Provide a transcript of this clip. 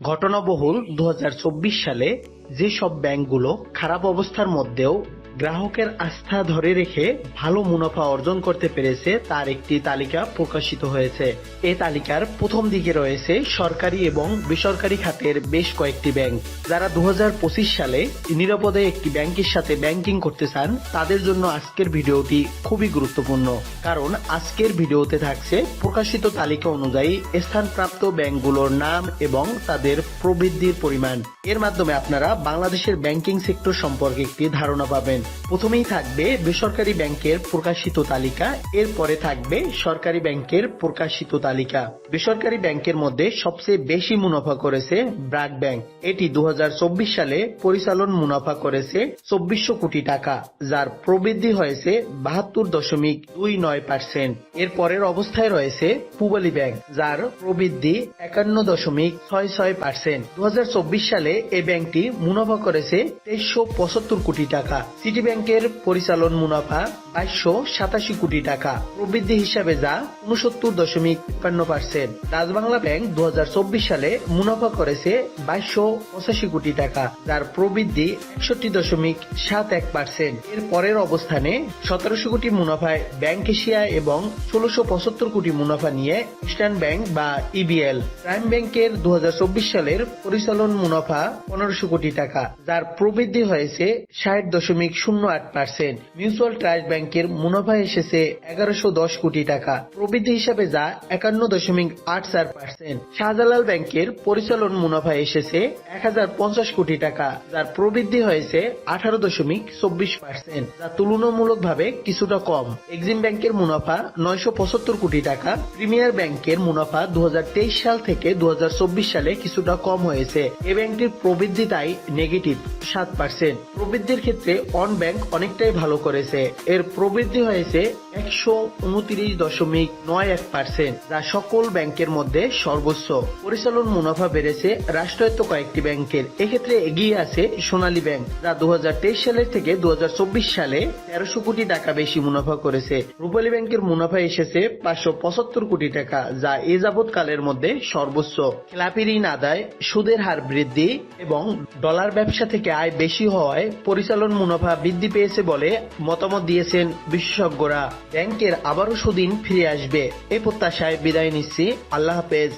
ঘটনাবহুল দু হাজার চব্বিশ সালে যেসব ব্যাংকগুলো খারাপ অবস্থার মধ্যেও গ্রাহকের আস্থা ধরে রেখে ভালো মুনাফা অর্জন করতে পেরেছে তার একটি তালিকা প্রকাশিত হয়েছে। এ তালিকার প্রথম দিকে রয়েছে সরকারি এবং বেসরকারি খাতের বেশ কয়েকটি ব্যাংক। যারা দু হাজার পঁচিশ সালে নিরাপদে একটি ব্যাংকের সাথে ব্যাংকিং করতে চান, তাদের জন্য আজকের ভিডিওটি খুবই গুরুত্বপূর্ণ। কারণ আজকের ভিডিওতে থাকছে প্রকাশিত তালিকা অনুযায়ী স্থানপ্রাপ্ত ব্যাংকগুলোর নাম এবং তাদের প্রবৃদ্ধির পরিমাণ। এর মাধ্যমে আপনারা বাংলাদেশের ব্যাংকিং সেক্টর সম্পর্কে একটি ধারণা পাবেন। প্রথমেই থাকবে বেসরকারি ব্যাংকের প্রকাশিত তালিকা, এরপরে থাকবে সরকারি ব্যাংকের প্রকাশিত তালিকা। বেসরকারি ব্যাংকের মধ্যে সবচেয়ে বেশি মুনাফা করেছে ব্র্যাক ব্যাংক। এটি দু সালে পরিচালন মুনাফা করেছে চব্বিশশো কোটি টাকা, যার প্রবৃদ্ধি হয়েছে বাহাত্তর দশমিক দুই নয় পার্সেন্ট। এর পরের অবস্থায় রয়েছে পূবালী ব্যাংক, যার প্রবৃদ্ধি একান্ন দশমিক ছয় ছয় পার্সেন্ট। দু হাজার চব্বিশ সালে এই ব্যাংকটি মুনাফা করেছে তেইশশো পঁচাত্তর কোটি টাকা। সিটি ব্যাংকের পরিচালন মুনাফা বাইশশো সাতাশি কোটি টাকা। প্রবৃদ্ধি হিসাবে যা উনসত্তর দশমিক তিপ্পান্ন পার্সেন্ট। রাজবাংলা ব্যাংক দু সালে মুনাফা করেছে বাইশশো পঁচাশি কোটি টাকা, যার প্রবৃদ্ধি একষট্টি দশমিক সাত এক পার্সেন্ট। এর পরের অবস্থানে সতেরোশো কোটি মুনাফায় ব্যাংক এশিয়া এবং ষোলোশো পঁচাত্তর কোটি মুনাফা নিয়ে ইস্টার্ন ব্যাংক বা ইবিএল প্রাইম ব্যাংকের দু হাজার চব্বিশ সালের পরিচালন মুনাফা পনেরোশো কোটি টাকা, যার প্রবৃদ্ধি হয়েছে ষাট দশমিক শূন্য আট পার্সেন্ট। মিউচুয়াল ট্রাস্ট ব্যাংকের মুনাফা এসেছে এগারোশো দশ কোটি টাকা। প্রবৃদ্ধি হিসাবে যা একান্ন দশমিক আট চার পার্সেন্ট। শাহজালাল ব্যাংকের পরিচালন মুনাফা এসেছে এক হাজার পঞ্চাশ কোটি টাকা, যার প্রবৃদ্ধি হয়েছে আঠারো দশমিক চব্বিশ পার্সেন্ট, যা তুলনামূলকভাবে কিছুটা কম। এক্সিম ব্যাংকের মুনাফা নয়শো পঁচাত্তর কোটি টাকা, প্রিমিয়ার ব্যাংকের মুনাফা দু হাজার তেইশ সাল থেকে দু হাজার চব্বিশ সালে কিছুটা কম হয়েছে। এ ব্যাংকটির প্রবৃদ্ধি তাই নেগেটিভ সাত পার্সেন্ট। প্রবৃদ্ধির ক্ষেত্রে অন ব্যাংক অনেকটাই ভালো করেছে। এর প্রবৃদ্ধি হয়েছে একশো উনত্রিশ দশমিক নয় এক পার্সেন্ট যা সকল ব্যাংকের মধ্যে সর্বোচ্চ। পরিচালন মুনাফা বেড়েছে রাষ্ট্রায়ত্ত কয়েকটি ব্যাংকের। এক্ষেত্রে এগিয়ে আছে সোনালী ব্যাংক, যা দু সালের থেকে দু সালে তেরোশো কোটি টাকা বেশি মুনাফা করেছে। রূপালী ব্যাংকের মুনাফা এসেছে পাঁচশো পঁচাত্তর কোটি টাকা, যা এ যাবৎ কালের মধ্যে সর্বোচ্চ। খেলাপি ঋণ আদায়, সুদের হার বৃদ্ধি এবং ডলার ব্যবসা থেকে আয় বেশি হওয়ায় পরিচালন মুনাফা বৃদ্ধি পেয়েছে বলে মতামত দিয়েছেন বিশেষজ্ঞরা। ব্যাংকের আবারও সুদিন ফিরে আসবে। এ প্রত্যাশায় বিদায় নিচ্ছি। আল্লাহ হাফেজ।